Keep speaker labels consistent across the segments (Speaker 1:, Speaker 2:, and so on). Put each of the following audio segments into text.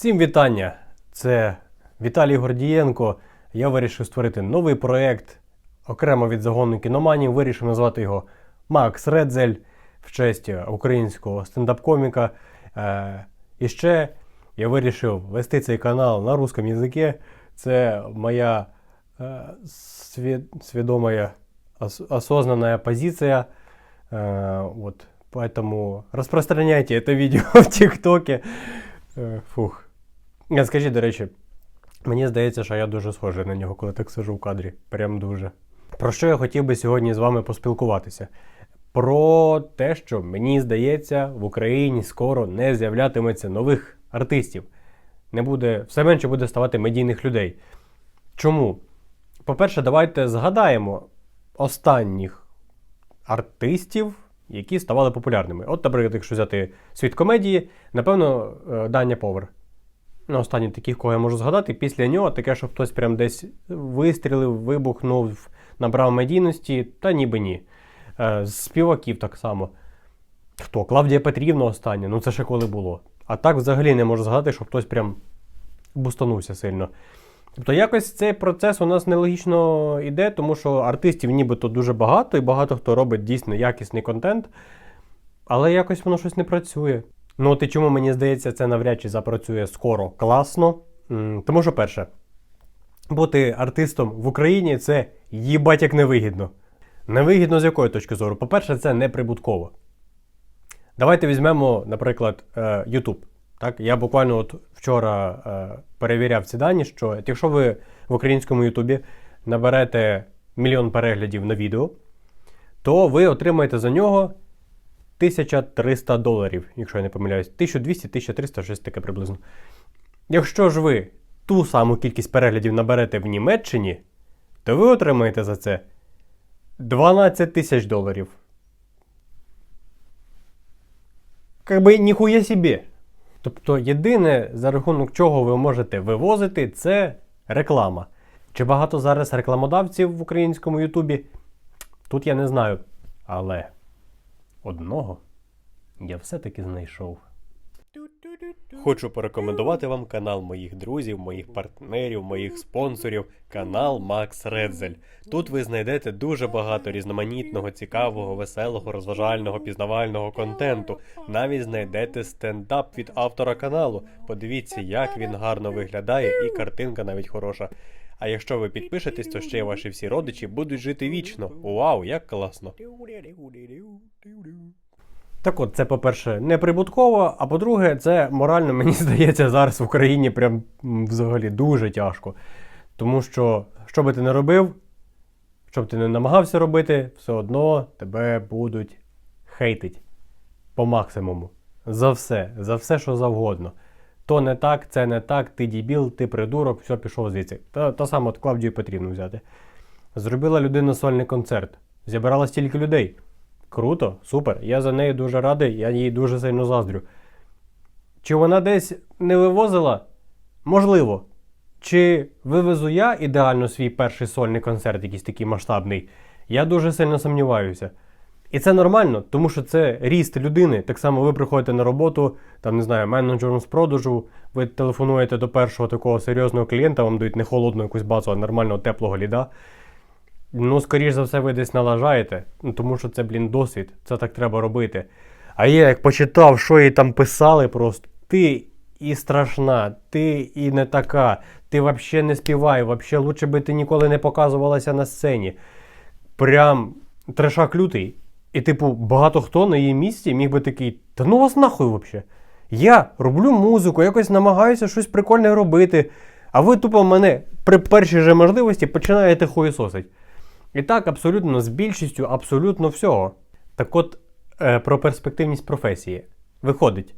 Speaker 1: Всім вітання! Це Віталій Гордієнко. Я вирішив створити новий проєкт окремо від загону кіноманів. Вирішив назвати його Макс Редзель в честь українського стендап-коміка. Е, і ще я вирішив вести цей канал на русском язикі. Це моя е, сві- свідомая, ос- осознанная позиция. Э, вот, поэтому распространяйте это видео в ТикТоке. Е, Фух. Е, Скажіть, до речі, мені здається, що я дуже схожий на нього, коли так сижу в кадрі. Прям дуже. Про що я хотів би сьогодні з вами поспілкуватися? Про те, що мені здається, в Україні скоро не з'являтиметься нових артистів. Не буде, все менше буде ставати медійних людей. Чому? По-перше, давайте згадаємо останніх артистів, які ставали популярними. От, наприклад, якщо взяти світ комедії, напевно, е, Даня Повер. Ну, останній таких, кого я можу згадати, після нього таке, що хтось прям десь вистрілив, вибухнув, набрав медійності, та ніби ні. Е, З співаків так само. Хто? Клавдія Петрівна остання, ну це ще коли було. А так взагалі не можу згадати, що хтось прям бустанувся сильно. Тобто якось цей процес у нас нелогічно йде, тому що артистів нібито дуже багато, і багато хто робить дійсно якісний контент, але якось воно щось не працює. Ну от і чому мені здається, це навряд чи запрацює скоро класно. Тому що, перше, бути артистом в Україні це їбать як невигідно. Невигідно з якої точки зору? По-перше, це неприбутково. Давайте візьмемо, наприклад, е, YouTube. Так, я буквально от вчора е, перевіряв ці дані, що якщо ви в українському Ютубі наберете мільйон переглядів на відео, то ви отримаєте за нього 1300 доларів, якщо я не помиляюсь, 1200-1300, щось таке приблизно. Якщо ж ви ту саму кількість переглядів наберете в Німеччині, то ви отримаєте за це 12 тисяч доларів. Как би ніхуя собі. Тобто єдине, за рахунок чого ви можете вивозити, це реклама. Чи багато зараз рекламодавців в українському Ютубі? Тут я не знаю. Але одного я все-таки знайшов. Хочу порекомендувати вам канал моїх друзів, моїх партнерів, моїх спонсорів, канал Макс Редзель. Тут ви знайдете дуже багато різноманітного, цікавого, веселого, розважального, пізнавального контенту. Навіть знайдете стендап від автора каналу. Подивіться, як він гарно виглядає, і картинка навіть хороша. А якщо ви підпишетесь, то ще ваші всі родичі будуть жити вічно. Вау, як класно! Так от, це, по-перше, неприбутково, а по-друге, це морально, мені здається, зараз в Україні прям взагалі дуже тяжко. Тому що, що би ти не робив, що б ти не намагався робити, все одно тебе будуть хейтить по максимуму. За все, за все, що завгодно. То не так, це не так, ти дібіл, ти придурок, все пішов звідси. Та, та саме от Клавдію Петрівну взяти. Зробила людина сольний концерт. Зібрала стільки людей. Круто, супер. Я за нею дуже радий, я їй дуже сильно заздрю. Чи вона десь не вивозила? Можливо. Чи вивезу я ідеально свій перший сольний концерт, якийсь такий масштабний? Я дуже сильно сумніваюся. І це нормально, тому що це ріст людини. Так само ви приходите на роботу, там, не знаю, менеджером з продажу, ви телефонуєте до першого такого серйозного клієнта, вам дають не холодну якусь базу, а нормального теплого ліда. Ну, скоріш за все, ви десь налажаєте, ну, тому що це, блін, досвід, це так треба робити. А я як почитав, що їй там писали, просто ти і страшна, ти і не така, ти взагалі не співай, взагалі лучше би ти ніколи не показувалася на сцені. Прям трешак лютий. І, типу, багато хто на її місці міг би такий, та ну вас нахуй взагалі. Я роблю музику, якось намагаюся щось прикольне робити, а ви тупо мене при першій же можливості починаєте хуєсосить. І так, абсолютно з більшістю абсолютно всього. Так от, е, про перспективність професії. Виходить,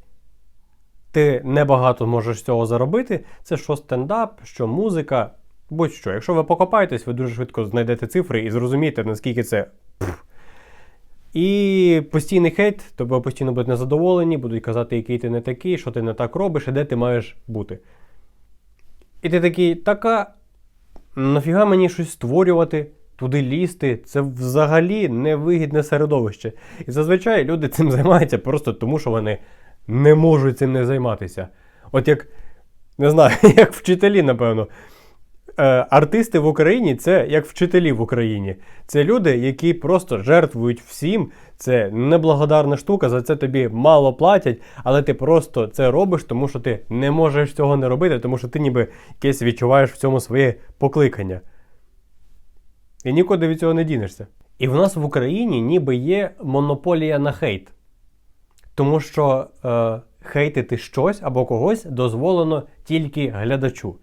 Speaker 1: ти небагато можеш цього заробити. Це що стендап, що музика, будь-що. Якщо ви покопаєтесь, ви дуже швидко знайдете цифри і зрозумієте, наскільки це. пф. І постійний хейт, тобі постійно будуть незадоволені, будуть казати, який ти не такий, що ти не так робиш, і де ти маєш бути. І ти такий, така, нафіга мені щось створювати, туди лізти, це взагалі невигідне середовище. І зазвичай люди цим займаються просто тому, що вони не можуть цим не займатися. От як Не знаю, як вчителі, напевно. Е, артисти в Україні це як вчителі в Україні. Це люди, які просто жертвують всім. Це неблагодарна штука, за це тобі мало платять, але ти просто це робиш, тому що ти не можеш цього не робити, тому що ти ніби якесь відчуваєш в цьому своє покликання. І нікуди від цього не дінешся. І в нас в Україні ніби є монополія на хейт. Тому що е, хейтити щось або когось дозволено тільки глядачу.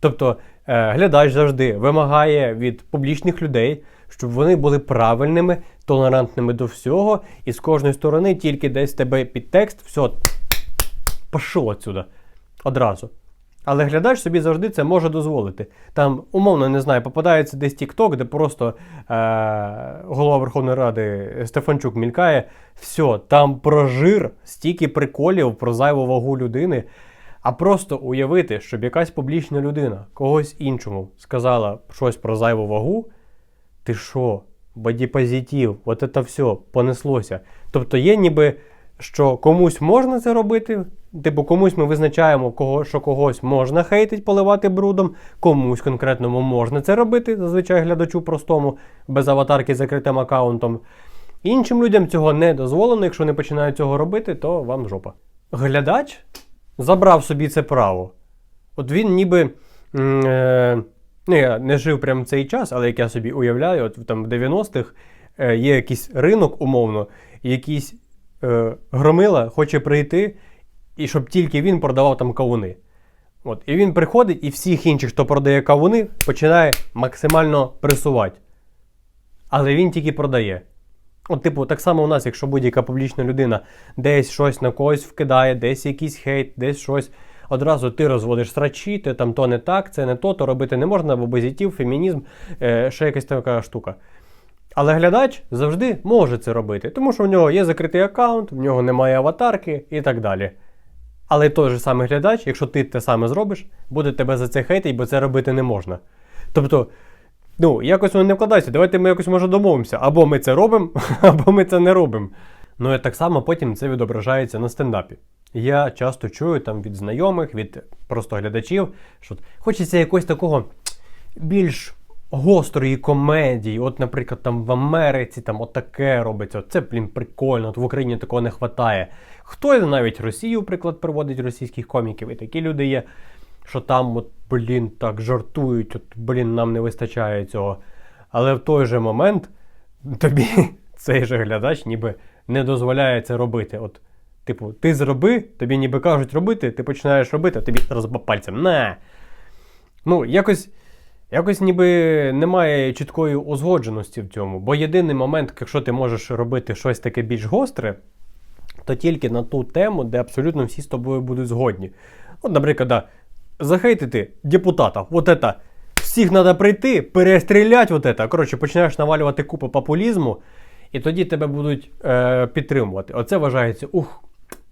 Speaker 1: Тобто глядач завжди вимагає від публічних людей, щоб вони були правильними, толерантними до всього, і з кожної сторони тільки десь тебе підтекст, все, пішов отсюда одразу. Але глядач собі завжди це може дозволити. Там, умовно, не знаю, попадається десь TikTok, де просто е- голова Верховної Ради Стефанчук мількає. Все, там про жир, стільки приколів про зайву вагу людини. А просто уявити, щоб якась публічна людина когось іншому сказала щось про зайву вагу, ти що, бодіпозитив, от це все понеслося. Тобто є ніби, що комусь можна це робити, типу комусь ми визначаємо, кого, що когось можна хейтить, поливати брудом, комусь конкретному можна це робити, зазвичай глядачу простому, без аватарки з закритим аккаунтом. Іншим людям цього не дозволено, якщо не починають цього робити, то вам жопа. Глядач забрав собі це право. От він ніби. Е, ну, я не жив прямо цей час, але як я собі уявляю, от там в 90-х е, є якийсь ринок, умовно, якийсь е, громила хоче прийти, і щоб тільки він продавав там кавуни. От, і він приходить, і всіх інших, хто продає кавуни, починає максимально пресувати. Але він тільки продає. От, типу, так само у нас, якщо будь-яка публічна людина десь щось на когось вкидає, десь якийсь хейт, десь щось. Одразу ти розводиш срачі, ти там то не так, це не то, то робити не можна, бо позитив, фемінізм, е, ще якась така штука. Але глядач завжди може це робити, тому що в нього є закритий аккаунт, в нього немає аватарки і так далі. Але той же самий глядач, якщо ти те саме зробиш, буде тебе за це хейтить, бо це робити не можна. Тобто, ну, якось воно не вкладається. Давайте ми якось може домовимося. Або ми це робимо, або ми це не робимо. Ну і так само потім це відображається на стендапі. Я часто чую там від знайомих, від просто глядачів, що хочеться якогось такого більш гострої комедії. От, наприклад, там в Америці там отаке робиться. Це, блін, прикольно, от в Україні такого не вистачає. Хтось навіть Росію, приклад, приводить російських коміків, і такі люди є, що там, от, блін, так жартують, от, блін, нам не вистачає цього. Але в той же момент тобі цей же глядач ніби не дозволяє це робити. От, типу, ти зроби, тобі ніби кажуть робити, ти починаєш робити, а тобі по пальцем. Не. Ну, якось. Якось ніби немає чіткої узгодженості в цьому. Бо єдиний момент, якщо ти можеш робити щось таке більш гостре, то тільки на ту тему, де абсолютно всі з тобою будуть згодні. От, наприклад, захейтити депутата, от это, всіх треба прийти, перестріляти, от это. Коротше, починаєш навалювати купу популізму, і тоді тебе будуть е, підтримувати. Оце вважається, ух,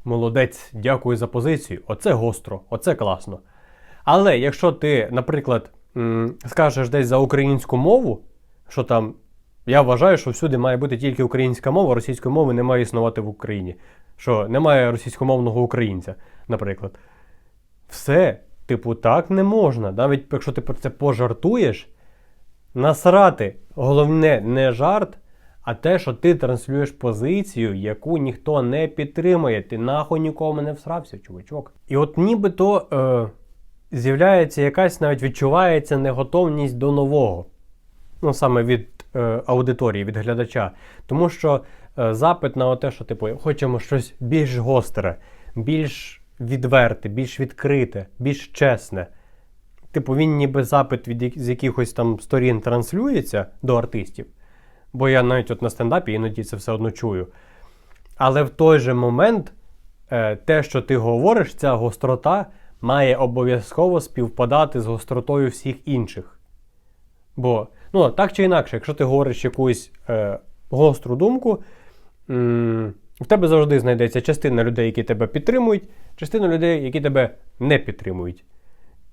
Speaker 1: молодець, дякую за позицію. Оце гостро, оце класно. Але якщо ти, наприклад, скажеш десь за українську мову, що там. Я вважаю, що всюди має бути тільки українська мова, російської мови не має існувати в Україні. Що немає російськомовного українця, наприклад. Все, типу, так не можна. Навіть якщо ти про це пожартуєш, насрати. Головне не жарт, а те, що ти транслюєш позицію, яку ніхто не підтримує. Ти нахуй нікому не всрався, чувачок. І от нібито е, з'являється якась навіть відчувається неготовність до нового. Ну, саме від е, аудиторії, від глядача. Тому що е, запит на те, що типу, хочемо щось більш гостре, більш відверте, більш відкрите, більш чесне. Типу, він ніби запит від з якихось там сторін транслюється до артистів. Бо я навіть от на стендапі іноді це все одно чую. Але в той же момент е, те, що ти говориш, ця гострота має обов'язково співпадати з гостротою всіх інших. Бо, ну, так чи інакше, якщо ти говориш якусь е, гостру думку, м, в тебе завжди знайдеться частина людей, які тебе підтримують, частина людей, які тебе не підтримують.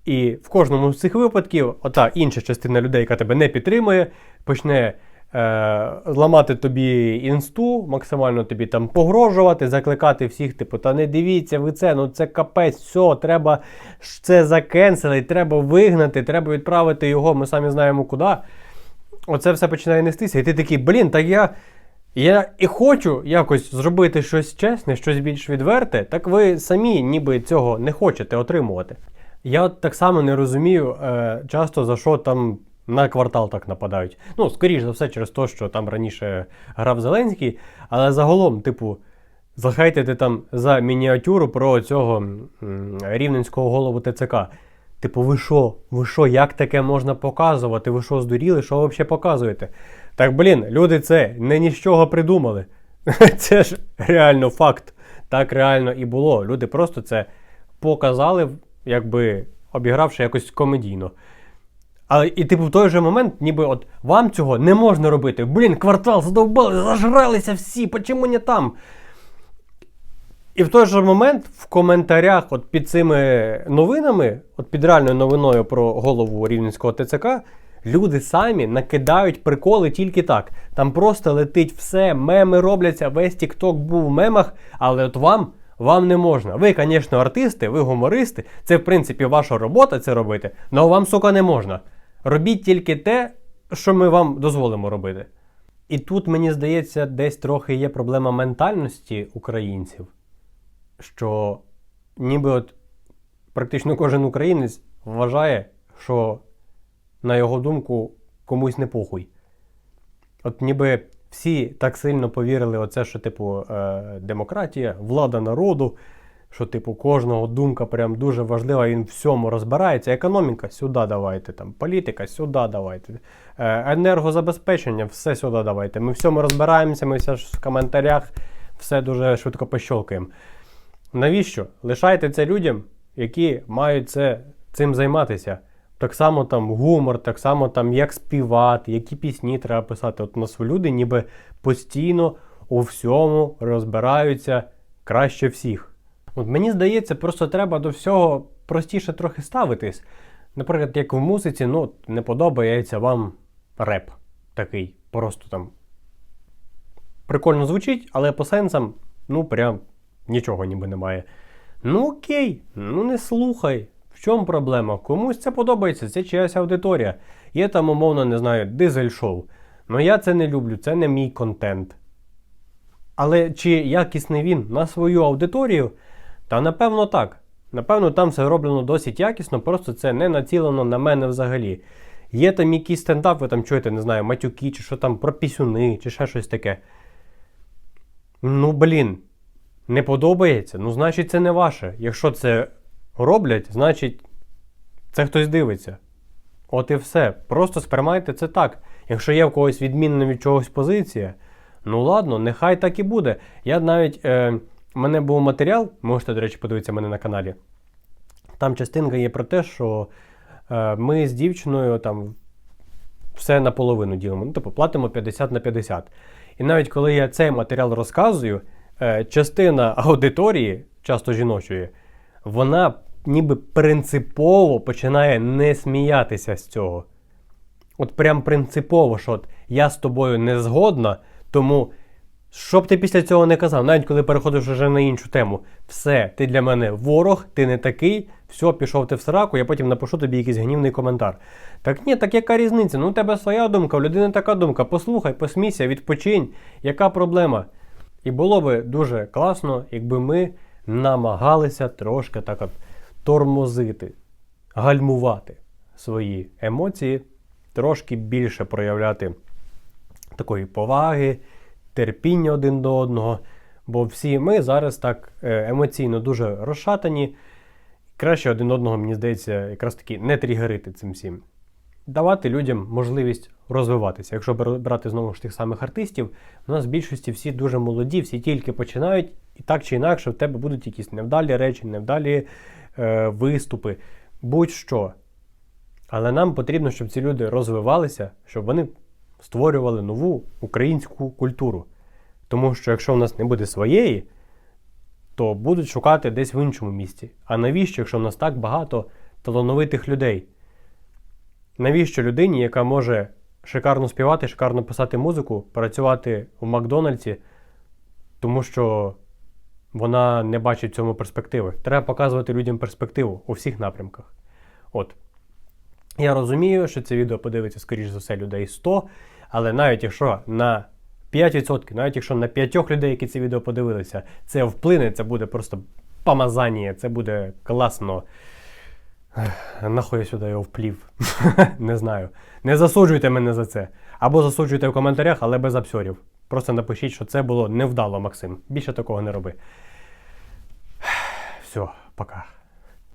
Speaker 1: І в кожному з цих випадків, ота інша частина людей, яка тебе не підтримує, почне е, зламати тобі інсту, максимально тобі там погрожувати, закликати всіх, типу, та не дивіться ви це, ну це капець, все, треба це закенселити, треба вигнати, треба відправити його, ми самі знаємо куди. Оце все починає нестися. І ти такий, блін, так я. Я і хочу якось зробити щось чесне, щось більш відверте, так ви самі ніби цього не хочете отримувати. Я так само не розумію е, часто за що там на квартал так нападають. Ну, скоріш за все, через те, що там раніше грав Зеленський, але загалом, типу, захайтите там за мініатюру про цього рівненського голову ТЦК. Типу, ви що? Ви що, як таке можна показувати? Ви що здуріли? Що ви взагалі показуєте? Так, блін, люди це не ні з чого придумали. Це ж реально факт. Так реально і було. Люди просто це показали, якби обігравши якось комедійно. Але і типу в той же момент, ніби от вам цього не можна робити. Блін, квартал задовбали, зажралися всі, почему не там? І в той же момент в коментарях от під цими новинами, от під реальною новиною про голову Рівненського ТЦК, люди самі накидають приколи тільки так. Там просто летить все, меми робляться, весь TikTok був в мемах, але от вам. Вам не можна. Ви, звісно, артисти, ви гумористи. Це, в принципі, ваша робота це робити, але вам, сука, не можна. Робіть тільки те, що ми вам дозволимо робити. І тут, мені здається, десь трохи є проблема ментальності українців, що ніби от практично кожен українець вважає, що на його думку комусь не похуй. От ніби всі так сильно повірили, оце, що, типу, е, демократія, влада народу, що, типу, кожного думка прям дуже важлива, він в всьому розбирається. Економіка сюди давайте, там, політика сюди давайте, е, енергозабезпечення, все сюди давайте. Ми в всьому розбираємося, ми все ж в коментарях все дуже швидко пощолкаємо. Навіщо? Лишайте це людям, які мають це, цим займатися. Так само там гумор, так само там як співати, які пісні треба писати. От у нас люди ніби постійно у всьому розбираються краще всіх. От мені здається, просто треба до всього простіше трохи ставитись. Наприклад, як в музиці, ну, не подобається вам реп такий. Просто там прикольно звучить, але по сенсам, ну, прям нічого ніби немає. Ну окей, ну не слухай. В чому проблема? Комусь це подобається, це чиясь аудиторія. Є там, умовно, не знаю, дизель-шоу. Ну я це не люблю, це не мій контент. Але чи якісний він на свою аудиторію? Та напевно так. Напевно, там все роблено досить якісно, просто це не націлено на мене взагалі. Є там якийсь стендап, ви там чуєте, не знаю, матюки, чи що там про пісюни, чи ще щось таке. Ну, блін, не подобається? Ну, значить, це не ваше. Якщо це роблять, значить це хтось дивиться. От і все. Просто сприймайте це так. Якщо є в когось відмінна від чогось позиція, ну ладно, нехай так і буде. Я навіть. Е, у мене був матеріал, можете, до речі, подивитися мене на каналі. Там частинка є про те, що е, ми з дівчиною там все наполовину ділимо. Ну, типу, платимо 50 на 50. І навіть коли я цей матеріал розказую, е, частина аудиторії, часто жіночої, вона ніби принципово починає не сміятися з цього. От прям принципово, що от я з тобою не згодна, тому що б ти після цього не казав, навіть коли переходиш вже на іншу тему, все, ти для мене ворог, ти не такий, все, пішов ти в сраку, я потім напишу тобі якийсь гнівний коментар. Так ні, так яка різниця? Ну у тебе своя думка, у людини така думка. Послухай, посмійся, відпочинь, яка проблема? І було би дуже класно, якби ми намагалися трошки так от тормозити, гальмувати свої емоції, трошки більше проявляти такої поваги, терпіння один до одного. Бо всі ми зараз так е, емоційно дуже розшатані. Краще один одного, мені здається, якраз таки не тригерити цим всім. Давати людям можливість розвиватися. Якщо брати знову ж тих самих артистів, у нас в більшості всі дуже молоді, всі тільки починають, і так чи інакше в тебе будуть якісь невдалі речі, невдалі е, виступи, будь-що. Але нам потрібно, щоб ці люди розвивалися, щоб вони створювали нову українську культуру. Тому що якщо в нас не буде своєї, то будуть шукати десь в іншому місці. А навіщо, якщо в нас так багато талановитих людей? Навіщо людині, яка може шикарно співати, шикарно писати музику, працювати в Макдональдсі, тому що вона не бачить цьому перспективи. Треба показувати людям перспективу у всіх напрямках. От. Я розумію, що це відео подивиться, скоріш за все, людей 100, але навіть якщо на 5%, навіть якщо на 5 людей, які це відео подивилися, це вплине, це буде просто помазання, це буде класно. Нахуй я сюди його вплів. Не знаю. Не засуджуйте мене за це. Або засуджуйте в коментарях, але без абсурів. Просто напишіть, що це було невдало, Максим. Більше такого не роби. Все, пока.